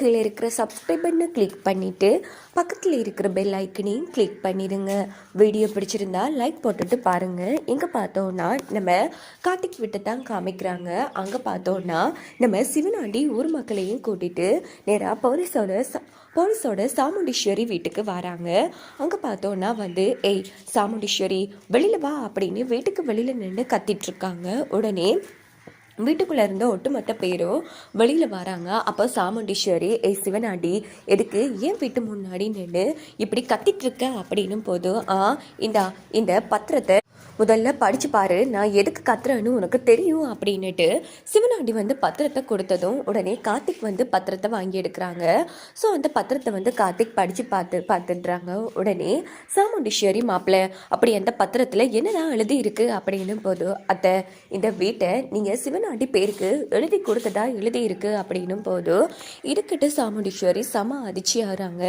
கீழே இருக்கிற சப்ஸ்கிரைப் பட்டனை கிளிக் பண்ணிவிட்டு பக்கத்தில் இருக்கிற பெல் ஐக்கனையும் கிளிக் பண்ணிடுங்க. வீடியோ பிடிச்சிருந்தா லைக் போட்டுட்டு பாருங்கள் இங்கே பார்த்தோன்னா நம்ம கார்த்திக் விட்டு தான் காமிக்கிறாங்க. அங்கே பார்த்தோன்னா நம்ம சிவனாண்டி ஊர் மக்களையும் கூட்டிகிட்டு நேராக போலீஸோட ச- போலீஸோட சாமுண்டீஸ்வரி வீட்டுக்கு வராங்க. அங்கே பார்த்தோன்னா வந்து ஏய் சாமுண்டீஸ்வரி வெளியில் வா அப்படின்னு வீட்டுக்கு வெளியில் நின்று கத்திட்டு இருக்காங்க. உடனே வீட்டுக்குள்ளே இருந்த ஒட்டுமொத்த பேரும் வெளியில் வராங்க. அப்போ சாமுண்டீஸ்வரி ஏய் சிவனாண்டி எதுக்கு? ஏன் வீட்டு முன்னாடி நின்று இப்படி கத்திட்டு இருக்க அப்படின்னும் போது ஆ இந்த இந்த பத்திரத்தை முதல்ல படிச்சு பாரு. நான் எதுக்கு கத்துறேன்னு உனக்கு தெரியும். அப்படின்னுட்டு சிவனாண்டி வந்து பத்திரத்தை கொடுத்ததும் உடனே கார்த்திக் வந்து பத்திரத்தை வாங்கி எடுக்கிறாங்க. ஸோ அந்த பத்திரத்தை வந்து கார்த்திக் படித்து பார்த்து பார்த்துடுறாங்க உடனே சாமுண்டீஸ்வரி மாப்பிள்ளை அப்படி அந்த பத்திரத்தில் என்னதான் எழுதி இருக்கு அப்படின்னு போது அத்தை இந்த வீட்டை நீங்கள் சிவனாண்டி பேருக்கு எழுதி கொடுத்ததா எழுதியிருக்கு அப்படின்னும் போது இதுக்கிட்ட சாமுண்டீஸ்வரி செம அதிர்ச்சியாகிறாங்க.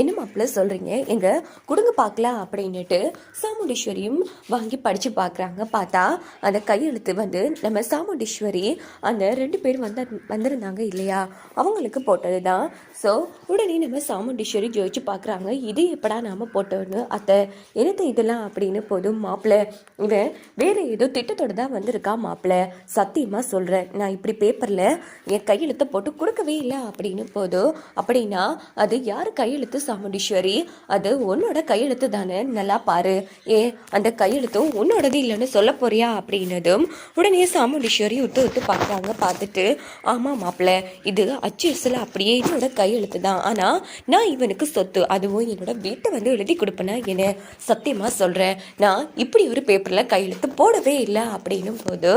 என்ன மாப்பிள்ள சொல்கிறீங்க எங்கள் கொடுங்க பார்க்கலாம் அப்படின்னுட்டு சாமுண்டீஸ்வரியும் வாங்கி படித்து பார்க்குறாங்க. பார்த்தா அந்த கையெழுத்து வந்து நம்ம சாமுண்டீஸ்வரி அந்த ரெண்டு பேர் வந்து வந்திருந்தாங்க இல்லையா? அவங்களுக்கு போட்டது தான் ஸோ உடனே நம்ம சாமுண்டீஸ்வரி ஜோதிச்சு பார்க்குறாங்க. இது எப்படா நாம் போட்டோன்னு? அத்தை என்னத்தை இதெல்லாம் அப்படின்னு போதும் மாப்பிள்ளை. இவன் வேறு ஏதோ திட்டத்தோட தான் வந்திருக்கா மாப்பிள்ளை. சத்தியமாக சொல்கிறேன் நான் இப்படி பேப்பரில் என் கையெழுத்தை போட்டு கொடுக்கவே இல்லை அப்படின்னு போதும் அப்படின்னா அது யார் கையெழுத்து சாமுண்டீஸ்வரி? அது உன்னோட கையெழுத்து தானே. நல்லா பாரு. ஏ அந்த கையெழுத்தும் உன்னோடது இல்லைன்னு சொல்ல போறியா? அப்படின்னதும் உடனே சாமுண்டீஸ்வரி ஒத்து ஒத்து பார்க்குறாங்க. பார்த்துட்டு ஆமாம் மாப்பிள்ள இது அச்சுசில் அப்படியே என்னோட கையெழுத்து தான். ஆனால் நான் இவனுக்கு சொத்து அதுவும் என்னோட வீட்டை வந்து எழுதி கொடுப்பேனா என்ன? சத்தியமாக சொல்கிறேன் நான் இப்படி ஒரு பேப்பரில் கையெழுத்து போடவே இல்லை. அப்படின்னும் போது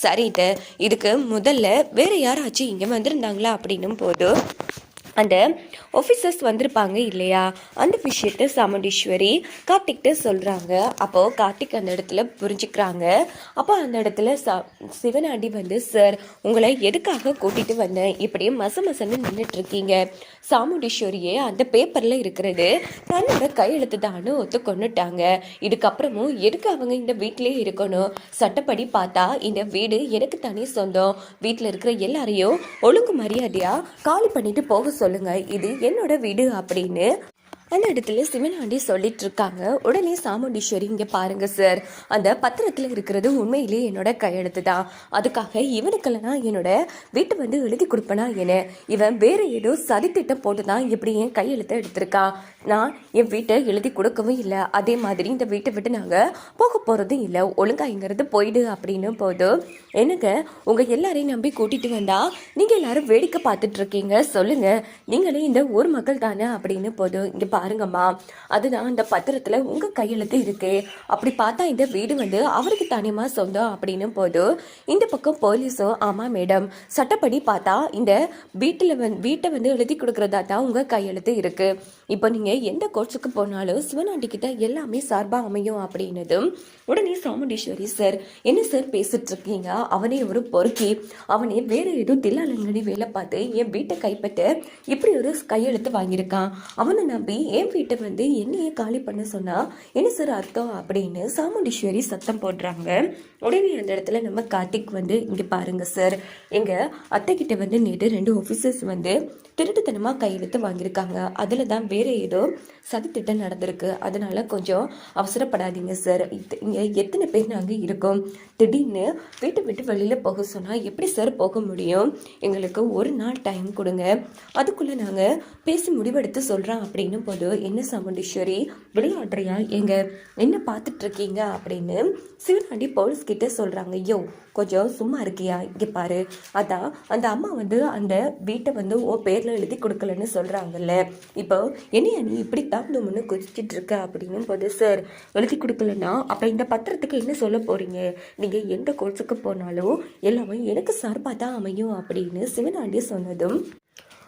சரிட்டு இதுக்கு முதல்ல வேறு யாராச்சும் இங்கே வந்திருந்தாங்களா அப்படின்னும் போது அந்த ஆஃபீஸர்ஸ் வந்திருப்பாங்க இல்லையா? அந்த விஷயத்த சாமுண்டீஸ்வரி கார்த்திக்கிட்ட சொல்கிறாங்க அப்போது கார்த்திக் அந்த இடத்துல புரிஞ்சுக்கிறாங்க. அப்போ அந்த இடத்துல சா சிவனாண்டி வந்து சார் உங்களை எதுக்காக கூட்டிகிட்டு வந்தேன்? இப்படியே மச மசன்னு நின்றுட்டு இருக்கீங்க சாமுண்டீஸ்வரியே அந்த பேப்பரில் இருக்கிறது தன்னோட கையெழுத்து தான்னு ஒத்து கொண்டுட்டாங்க இதுக்கப்புறமும் எதுக்கு அவங்க இந்த வீட்டிலே இருக்கணும்? சட்டப்படி பார்த்தா இந்த வீடு எனக்கு தானே சொந்தம். வீட்டில் இருக்கிற எல்லாரையும் ஒழுங்கு மரியாதையாக காலி பண்ணிட்டு போக சொல்லுங்க இது என்னோட வீடு அப்படின்னு அந்த இடத்துல சிவனாண்டி சொல்லிட்டு இருக்காங்க. உடனே சாமுண்டீஸ்வரி இங்க பாருங்க சார் அந்த பத்திரத்துல இருக்கிறது உண்மையிலே என்னோட கையெழுத்து தான் அதுக்காக இவனுக்கெல்லாம் என்னோட வீட்டு வந்து எழுதி கொடுப்பனா என்ன? இவன் வேற ஏதோ சதித்திட்டம் போட்டு தான் இப்படி என் கையெழுத்தை எடுத்திருக்கான் நான் என் வீட்டை எழுதி கொடுக்கவும் இல்லை. அதே மாதிரி இந்த வீட்டை விட்டு நாங்கள் போக போகிறதும் இல்லை. ஒழுங்கா இங்கிறது போயிடு அப்படின்னு போது என்னங்க? உங்கள் எல்லாரையும் நம்பி கூட்டிட்டு வந்தா நீங்கள் எல்லாரும் வேடிக்கை பார்த்துட்டு இருக்கீங்க. சொல்லுங்க. நீங்களே இந்த ஊர் மக்கள் தானே? அப்படின்னு போதும் இங்கே பாருங்கம்மா. அதுதான் அந்த பத்திரத்தில் உங்கள் கையெழுத்து இருக்கு. அப்படி பார்த்தா இந்த வீடு வந்து அவருக்கு தானேமா சொந்தம் அப்படின்னு போது இந்த பக்கம் போலீஸும் ஆமாம் மேடம். சட்டப்படி பார்த்தா இந்த வீட்டில் வந்து வீட்டை வந்து எழுதி கொடுக்குறதா தான் உங்கள் கையெழுத்து இருக்கு. இப்போ நீங்கள் எந்த கோர்ஸுக்கு போனாலும் சிவனாண்டி கிட்ட எல்லாமே சார்பாக அமையும் அப்படின்னதும் உடனே சாமுண்டீஸ்வரி சார் என்ன சார் பேசிட்டு இருக்கீங்க? அவனே ஒரு பொறுக்கி. அவனே வேற ஏதோ தில்லாலங்கடி வேலை பார்த்து என் வீட்டை கைப்பற்ற இப்படி ஒரு கையெழுத்து வாங்கியிருக்கான். அவனை நம்பி என் வீட்டை வந்து என்னையே காலி பண்ண சொன்னால் என்ன சார் அர்த்தம் அப்படின்னு சாமுண்டீஸ்வரி சத்தம் போடுறாங்க. உடனே அந்த இடத்துல நம்ம கார்த்திக் வந்து இங்கே பாருங்க சார் எங்கள் அத்தைக்கிட்ட வந்து நேற்று ரெண்டு ஆஃபீஸர்ஸ் வந்து திருட்டுத்தனமாக கையெழுத்து வாங்கியிருக்காங்க. அதில் தான் வேறு ஏதோ சதித்திட்டம் நடந்திருக்கு. அதனால் கொஞ்சம் அவசரப்படாதீங்க சார் இங்கே எத்தனை பேர் நாங்கள் இருக்கோம்? திடீர்னு வீட்டை விட்டு வெளியில் போக சொன்னால் எப்படி சார் போக முடியும்? எங்களுக்கு ஒரு நாள் டைம் கொடுங்க. அதுக்குள்ளே நாங்கள் பேசி முடிவெடுத்து சொல்கிறோம் அப்படின்னும் போது என்ன சாமுண்டீஸ்வரி விளையாடுறியா? எங்கள் என்ன பார்த்துட்ருக்கீங்க? அப்படின்னு சிவனாண்டி போலீஸ் கிட்டே சொல்கிறாங்க ஐயோ கொஞ்சம் சும்மா இருக்கியா? இங்கே பாரு. அதான் அந்த அம்மா வந்து அந்த வீட்டை வந்து ஓ பேரில் எழுதி கொடுக்கலன்னு சொல்கிறாங்கல்ல இப்போ என்னையா நீ இப்படி தாண்டோம்னு குதிச்சிட்டு இருக்க அப்படின்னு போது சார் எழுதி கொடுக்கலன்னா அப்போ இந்த பத்திரத்துக்கு என்ன சொல்ல போகிறீங்க நீங்கள் எந்த கோர்ஸுக்கு போனாலும் எல்லாமே எனக்கு சார்பாக தான் அமையும் அப்படின்னு சிவனாண்டி சொன்னதும்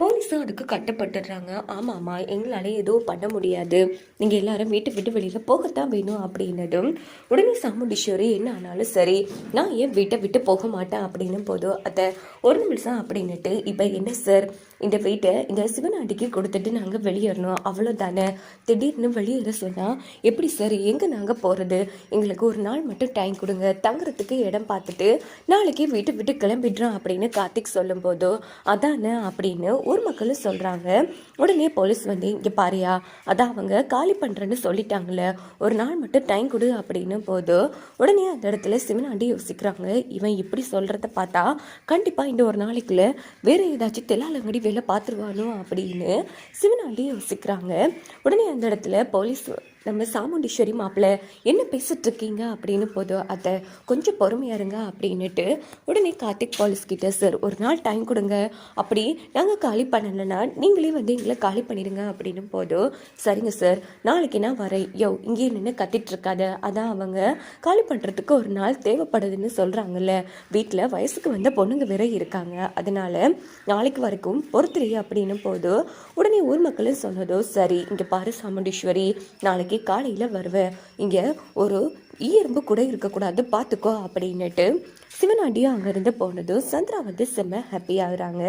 போலீஸும் அதுக்கு கட்டப்பட்டுடுறாங்க ஆமாம்மா எங்களால் எதுவும் பண்ண முடியாது. நீங்கள் எல்லாரும் வீட்டை விட்டு வெளியில் போகத்தான் வேணும் அப்படின்னதும் உடனே சாமுண்டீஸ்வரி என்ன ஆனாலும் சரி நான் ஏன் வீட்டை விட்டு போக மாட்டேன்? அப்படின்னும் போதும் அதை ஒரு நிமிஷம் அப்படின்னுட்டு இப்போ என்ன சார்? இந்த வீட்டை இந்த சிவனாண்டிக்கு கொடுத்துட்டு நாங்கள் வெளியேறணும். அவ்வளோதானே திடீர்னு வெளியேற சொன்னால் எப்படி சார் எங்கே நாங்கள் போகிறது எங்களுக்கு ஒரு நாள் மட்டும் டைம் கொடுங்க. தங்குறதுக்கு இடம் பார்த்துட்டு நாளைக்கே வீட்டை விட்டு கிளம்பிடுறோம். அப்படின்னு கார்த்திக் சொல்லும்போதோ அதானே? அப்படின்னு ஊர் மக்களும் சொல்கிறாங்க உடனே போலீஸ் வந்து இங்கே பாரியா அதான் அவங்க காலி பண்ணுறேன்னு சொல்லிட்டாங்களே ஒரு நாள் மட்டும் டைம் கொடு அப்படின்னு போது உடனே அந்த இடத்துல சிவனாண்டி யோசிக்கிறாங்க. இவன் இப்படி சொல்கிறத பார்த்தா கண்டிப்பாக இந்த ஒரு நாளைக்குள்ள வேறு ஏதாச்சும் தெலாலங்கடி வேலை பார்த்துருவானோ அப்படின்னு சிவனாண்டி யோசிக்கிறாங்க. உடனே அந்த இடத்துல போலீஸ் நம்ம சாமுண்டீஸ்வரி மாப்பிள்ளை என்ன பேசிட்டு இருக்கீங்க அப்படின்னு போதும் அதை கொஞ்சம் பொறுமையா இருங்க அப்படின்னுட்டு உடனே கார்த்திக் பாலிஸ் கிட்ட சார் ஒரு நாள் டைம் கொடுங்க. அப்படி நாங்கள் காலி பண்ணலைன்னா நீங்களே வந்து எங்களை காலி பண்ணிடுங்க அப்படின்னு போதும் சரிங்க சார். நாளைக்கு நான் வரேன். யோ இங்கேயே நின்று கத்திட்டு இருக்காத அதான் அவங்க காலி பண்ணுறதுக்கு ஒரு நாள் தேவைப்படுதுன்னு சொல்கிறாங்கல்ல வீட்டில் வயசுக்கு வந்த பொண்ணுங்க வேற இருக்காங்க. அதனால நாளைக்கு வரைக்கும் பொறுத்துறீ அப்படின்னு போதும் உடனே ஊர் மக்களும் சொன்னதோ சரி இங்கே பாரு சாமுண்டீஸ்வரி. நாளைக்கு காலையில் வருவேன் இங்கே ஒரு ஈயரும்பு கூட இருக்கக்கூடாது பார்த்துக்கோ அப்படின்னுட்டு சிவனாண்டியும் அங்கேருந்து போனதும் சந்திரா வந்து செம்ம ஹாப்பி ஆகுறாங்க.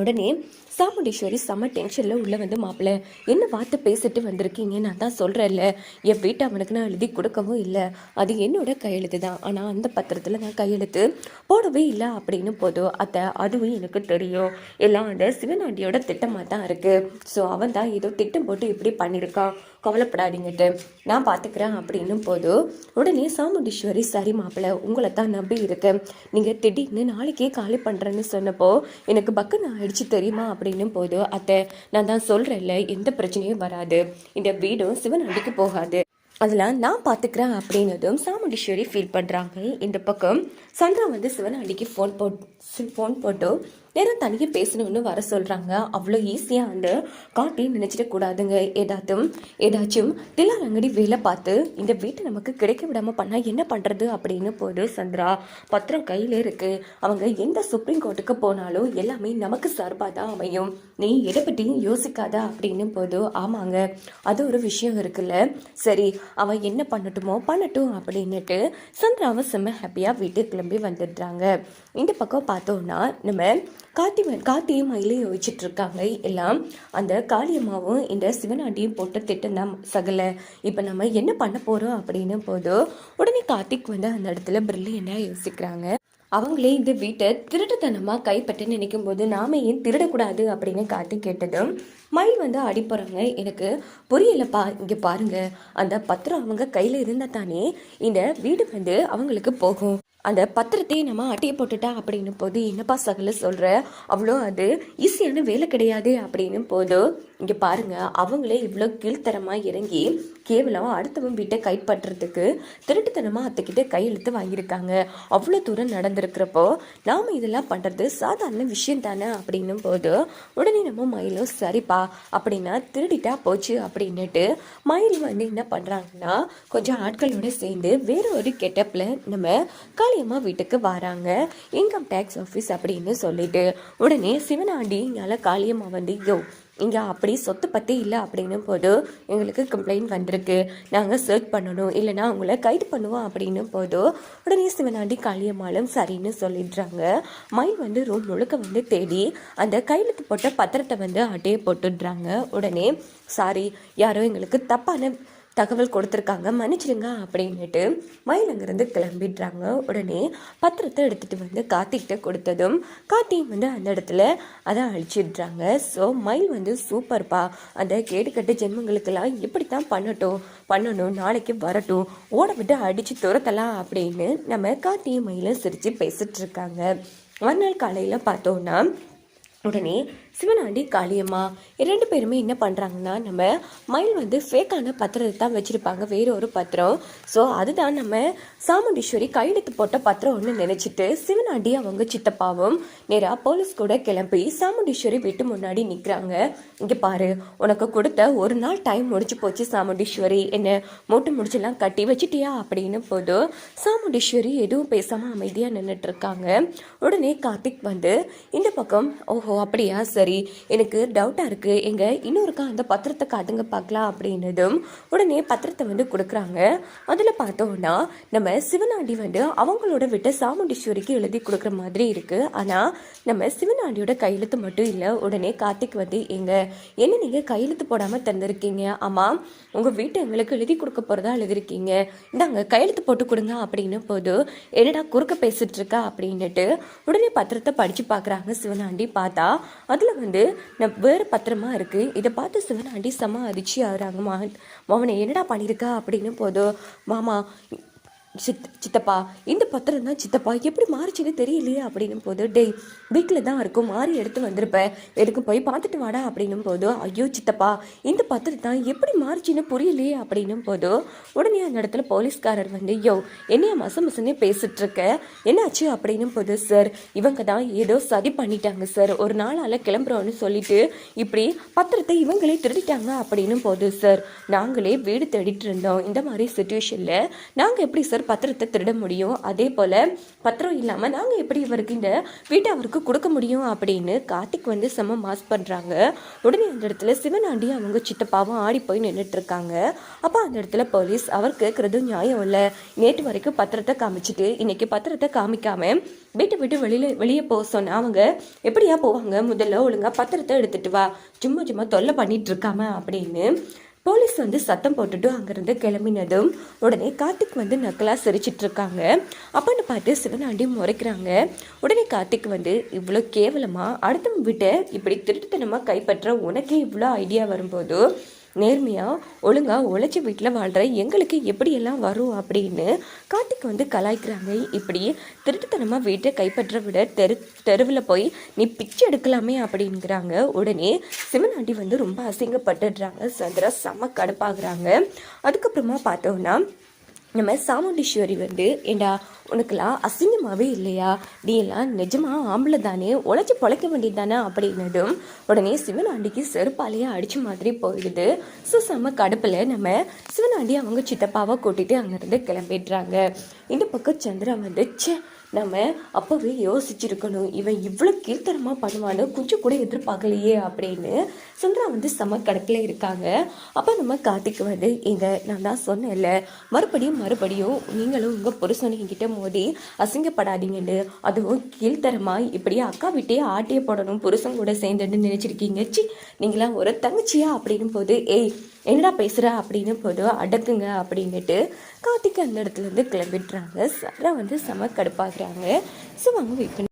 உடனே சாமுண்டீஸ்வரி செம்ம டென்ஷனில் உள்ளே வந்து மாப்பிள்ள என்ன வார்த்தை பேசிட்டு வந்திருக்கீங்க நான் தான் சொல்கிறேன்ல என் வீட்டை அவனுக்கு நான் எழுதி கொடுக்கவும் இல்லை. அது என்னோட கையெழுத்து தான். ஆனால் அந்த பத்திரத்தில் நான் கையெழுத்து போடவே இல்லை அப்படின்னு போதும். அத்தை அதுவும் எனக்கு தெரியும். எல்லாம் அந்த சிவனாண்டியோட திட்டமாக தான் இருக்குது ஸோ அவன் தான் ஏதோ திட்டம் போட்டு இப்படி பண்ணியிருக்கான். கவலைப்படாதீங்கட்டு. நான் பார்த்துக்கிறேன் அப்படின்னும் போது உடனே சாமுண்டீஸ்வரி சரி மாப்பிள்ள உங்களை தான் நம்பி இருக்கேன் நீங்கள் திடீர்னு நாளைக்கே காலி பண்ணுறேன்னு சொன்னப்போ எனக்கு பக்குன்னு ஆயிடுச்சு தெரியுமா அப்படின்னும் போது அத்தை நான் தான் சொல்கிறேன்ல எந்த பிரச்சனையும் வராது. இந்த வீடும் சிவன் அடிக்கு போகாது. அதெல்லாம் நான் பார்த்துக்கிறேன் அப்படின்னதும் சாமுண்டீஸ்வரி ஃபீல் பண்ணுறாங்க இந்த பக்கம் சந்திரா வந்து சிவனாண்டிக்கு ஃபோன் போட் ஃபோன் போட்டு நேரம் தனியாக பேசணும்னு வர சொல்கிறாங்க அவ்வளோ ஈஸியாக வந்து காட்டி நினச்சிட கூடாதுங்க. ஏதாச்சும் ஏதாச்சும் தில்லார் அங்கடி வேலை பார்த்து இந்த வீட்டை நமக்கு கிடைக்க விடாமல் பண்ணால் என்ன பண்ணுறது அப்படின்னு போது சந்திரா பத்திரம் கையில் இருக்குது அவங்க எந்த சுப்ரீம் கோர்ட்டுக்கு போனாலும் எல்லாமே நமக்கு சார்பாக தான் அமையும். நீ எதை பற்றியும் யோசிக்காத அப்படின்னு போது ஆமாங்க அது ஒரு விஷயம் இருக்குல்ல. சரி அவன் என்ன பண்ணட்டுமோ பண்ணட்டும் அப்படின்னுட்டு சந்திராவை செம்ம ஹாப்பியாக வீட்டுக்கு கிளம்பி வந்துடுறாங்க. இந்த பக்கம் பார்த்தோம்னா நம்ம கார்த்தி கார்த்தியும் மயிலையும் யோசிச்சுட்டு இருக்காங்க எல்லாம் அந்த காளியம்மாவும் இந்த சிவனாண்டியும் போட்ட திட்டம் தான் சகல. இப்போ நம்ம என்ன பண்ண போகிறோம் அப்படின்னு போதோ உடனே கார்த்திக் வந்து அந்த இடத்துல பிரில்லியண்டாக யோசிக்கிறாங்க. அவங்களே இந்த வீட்டை திருட்டுத்தனமாக கைப்பற்ற நினைக்கும் போது நாம ஏன் திருடக்கூடாது அப்படின்னு காத்து கேட்டதும் மயில் வந்து அடி போகிறாங்க எனக்கு புரியலப்பா இங்கே பாருங்க. அந்த பத்திரம் அவங்க கையில் இருந்தால் தானே இந்த வீடு வந்து அவங்களுக்கு போகும். அந்த பத்திரத்தையே நம்ம அட்டையை போட்டுட்டா அப்படின்னு போது என்னப்பா சகல சொல்கிற அவ்வளோ அது ஈஸியான வேலை கிடையாது அப்படின்னு போதும் இங்கே பாருங்கள் அவங்களே இவ்வளோ கீழ்த்தரமாக இறங்கி கேவலம் அடுத்தவன் வீட்டை கைப்பற்றுறதுக்கு திருட்டுத்தனமாக அத்தைக்கிட்ட கையெழுத்து வாங்கியிருக்காங்க. அவ்வளோ தூரம் நடந்திருக்கிறப்போ நாம் இதெல்லாம் பண்ணுறது சாதாரண விஷயம் தானே அப்படின்னும் போது உடனே நம்ம மயிலும் சரிப்பா அப்படின்னா திருடிட்டா போச்சு அப்படின்னுட்டு மயில் வந்து என்ன பண்ணுறாங்கன்னா கொஞ்சம் ஆட்களோட சேர்ந்து வேறு ஒரு கெட்டப்பில் நம்ம காளியம்மா வீட்டுக்கு வராங்க. இன்கம் டேக்ஸ் ஆஃபீஸ் அப்படின்னு சொல்லிட்டு உடனே சிவனாண்டி இங்கால காளியம்மா வந்து யோ இங்கே அப்படி சொத்து பற்றி இல்லை அப்படின்னும் போது எங்களுக்கு கம்ப்ளைண்ட் வந்திருக்கு. நாங்கள் சர்ச் பண்ணணும். இல்லைனா அவங்கள கைது பண்ணுவோம் அப்படின்னும் போது உடனே சிவனாண்டி காளியம்மாளும் சரின்னு சொல்லிடுறாங்க. மயில் வந்து ரூம் முழுக்க வந்து தேடி அந்த கையெழுத்து போட்ட பத்திரத்தை வந்து அட்டையை போட்டுடுறாங்க. உடனே சாரி யாரோ எங்களுக்கு தப்பான தகவல் கொடுத்துருக்காங்க. மன்னிச்சிடுங்க அப்படின்னுட்டு மயில் அங்கேருந்து கிளம்பிடுறாங்க. உடனே பத்திரத்தை எடுத்துகிட்டு வந்து கார்த்திக்கிட்ட கொடுத்ததும் கார்த்திக் வந்து அந்த இடத்துல அதை அழிச்சிடுறாங்க. ஸோ மயில் வந்து சூப்பர்ப்பா அந்த கேடுகட்ட ஜென்மங்களுக்கெல்லாம் இப்படித்தான் பண்ணட்டும் பண்ணணும் நாளைக்கு வரட்டும். ஓட விட்டு அடித்து துரத்தலாம் அப்படின்னு நம்ம கார்த்திகை மயிலும் சிரித்து பேசிகிட்ருக்காங்க மறுநாள் காலையில் பார்த்தோன்னா உடனே சிவனாண்டி காளியம்மா. இரண்டு பேருமே என்ன பண்ணுறாங்கன்னா நம்ம மயில் வந்து ஃபேக்கான பத்திரத்தை தான் வச்சுருப்பாங்க வேறு ஒரு பத்திரம். ஸோ அதுதான் நம்ம சாமுண்டீஸ்வரி கையெழுத்து போட்ட பத்திரம் ஒன்று நினச்சிட்டு சிவனாண்டி அவங்க சித்தப்பாவும் நேராக போலீஸ் கூட கிளம்பி சாமுண்டீஸ்வரி வீட்டு முன்னாடி நிற்கிறாங்க இங்கே பாரு உனக்கு கொடுத்த ஒரு நாள் டைம் முடிச்சு போச்சு சாமுண்டீஸ்வரி. என்ன மூட்டை முடிச்செல்லாம் கட்டி வச்சிட்டியா? அப்படின்னு போதும் சாமுண்டீஸ்வரி எதுவும் பேசாமல் அமைதியாக நின்றுட்டு இருக்காங்க. உடனே கார்த்திக் வந்து இந்த பக்கம் ஓஹோ அப்படியா சரி. மாதிரி எனக்கு டவுட்டாக இருக்குது எங்க இன்னொருக்கா அந்த பத்திரத்தை காட்டுங்க பார்க்கலாம் அப்படின்னதும் உடனே பத்திரத்தை வந்து கொடுக்குறாங்க. அதில் பார்த்தோம்னா நம்ம சிவனாண்டி வந்து அவங்களோட விட்ட சாமுண்டீஸ்வரிக்கு எழுதி கொடுக்குற மாதிரி இருக்குது ஆனால் நம்ம சிவனாண்டியோட கையெழுத்து மட்டும் இல்லை உடனே கார்த்திக் வந்து எங்க என்ன நீங்கள் கையெழுத்து போடாமல் தந்திருக்கீங்க ஆமாம் உங்கள் வீட்டை எங்களுக்கு எழுதி கொடுக்க போகிறதா எழுதிருக்கீங்க. இந்தாங்க கையெழுத்து போட்டு கொடுங்க அப்படின்னு போது என்னடா குறுக்க பேசிட்டு இருக்கா? அப்படின்னுட்டு உடனே பத்திரத்தை படித்து பார்க்குறாங்க சிவனாண்டி. பார்த்தா அதில் வந்து நான் வேறு பத்திரமா இருக்குது இதை பார்த்து சிவனாண்டி செம்ம அதிர்ச்சி ஆகுறாங்க. மகன் மவனை என்னடா பண்ணியிருக்கா? அப்படின்னு போதும் மாமா சித் சித்தப்பா இந்த பத்திரம் தான் சித்தப்பா எப்படி மாறிச்சுன்னு தெரியலையே அப்படின்னும் போது டேய் வீட்டில் தான் இருக்கும் மாறி எடுத்து வந்திருப்பேன் எதுக்கு போய் பார்த்துட்டு வாடா அப்படின்னும் போது ஐயோ சித்தப்பா இந்த பத்திரம் தான் எப்படி மாறிச்சுன்னு புரியலையே அப்படின்னும் போது உடனே அந்த இடத்துல போலீஸ்காரர் வந்து யோ என்னைய மச மசனே பேசிட்டு இருக்க என்னாச்சு? அப்படின்னும் போது சார் இவங்க தான் ஏதோ சதி பண்ணிட்டாங்க சார். ஒரு நாளால் கிளம்புறோன்னு சொல்லிட்டு இப்படி பத்திரத்தை இவங்களே திருடிட்டாங்க அப்படின்னும் போது சார் நாங்களே வீடு தேடிட்டு இருந்தோம். இந்த மாதிரி சுச்சுவேஷனில் நாங்கள் எப்படி சார் பத்திரத்தை திருட முடியும். அதே போல் பத்திரம் இல்லாமல் நாங்கள் எப்படி இவருக்கு இந்த வீட்டை அவருக்கு கொடுக்க முடியும் அப்படின்னு கார்த்திக் வந்து செம்ம மாஸ் பண்ணுறாங்க உடனே அந்த இடத்துல சிவனாண்டி அவங்க சித்தப்பாவும் ஆடி போய் நின்றுட்டு இருக்காங்க. அப்போ அந்த இடத்துல போலீஸ் அவர் கேட்குறது நியாயம் இல்லை. நேற்று வரைக்கும் பத்திரத்தை காமிச்சிட்டு இன்னைக்கு பத்திரத்தை காமிக்காம வீட்டை விட்டு வெளியில் வெளியே போக சொன்னால் அவங்க எப்படியா போவாங்க? முதல்ல ஒழுங்கா பத்திரத்தை எடுத்துகிட்டு வா. சும்மா சும்மா தொல்லை பண்ணிகிட்டு இருக்காம அப்படின்னு போலீஸ் வந்து சத்தம் போட்டுட்டு அங்கேருந்து கிளம்பினதும் உடனே கார்த்திக் வந்து நக்கலாக சிரிச்சிட்டு இருக்காங்க அப்பன்னு பார்த்து சிவனாண்டி முறைக்கிறாங்க. உடனே கார்த்திக் வந்து இவ்வளோ கேவலமாக அடுத்தவங்க வீட்டை இப்படி திருட்டுத்தனமாக கைப்பற்ற உனக்கே இவ்வளோ ஐடியா வரும்போது நேர்மையாக ஒழுங்காக உழைச்சி வீட்டில் வாழ்கிற எங்களுக்கு எப்படியெல்லாம் வரும் அப்படின்னு கார்த்திக் வந்து கலாய்க்கிறாங்க. இப்படி திருட்டுத்தனமாக வீட்டை கைப்பற்ற விட தெரு தெருவில் போய் நீ பிச்சை எடுக்கலாமே அப்படிங்கிறாங்க. உடனே சிவனாண்டி வந்து ரொம்ப அசிங்கப்பட்டுடுறாங்க. சந்திரா செம்ம கடுப்பாகிறாங்க. அதுக்கப்புறமா பார்த்தோன்னா நம்ம சாமுண்டீஸ்வரி வந்து ஏண்டா உனக்கெல்லாம் அசிங்கமாகவே இல்லையா? நீ எல்லாம் நிஜமாக ஆம்பளை தானே உழைச்சி பொழைக்க வேண்டியது தானே அப்படின்னதும் உடனே சிவனாண்டிக்கு செருப்பாலேயே அடித்த மாதிரி போயிடுது. ஸோ செம்ம கடுப்பில் நம்ம சிவனாண்டி அவங்க சித்தப்பாவை கூட்டிகிட்டு அங்கேருந்து கிளம்பிடுறாங்க. இந்த பக்கம் சந்திரா வந்து சே நம்ம அப்போவே யோசிச்சிருக்கணும் இவன் இவ்வளோ கீர்த்தனமாக பண்ணுவான்னு கொஞ்சம் கூட எதிர்பார்க்கலையே அப்படின்னு சுந்தரா வந்து செம கணக்கில் இருக்காங்க. அப்போ நம்ம கார்த்திக் வந்து இங்க நான் தான் சொன்னேன்ல மறுபடியும் மறுபடியும் நீங்களும் உங்கள் புருஷன் என்கிட்ட மோதி அசிங்கப்படாதீங்கன்னு அதுவும் கீழ்த்தரமாக இப்படியே அக்கா விட்டே ஆட்டியே போடணும் புருஷன் கூட சேர்ந்துன்னு நினச்சிருக்கீங்க. சி நீங்களாம் ஒரு தங்கச்சியா? அப்படின்னும் போது ஏய் என்னடா பேசுகிற அப்படின்னு போதும் அடக்குங்க அப்படின்னுட்டு கார்த்திக் அந்த இடத்துல இருந்து கிளம்பிடுறாங்க. சரா வந்து செம கடுப்பாகிறாங்க ஸோ அவங்க வெயிட்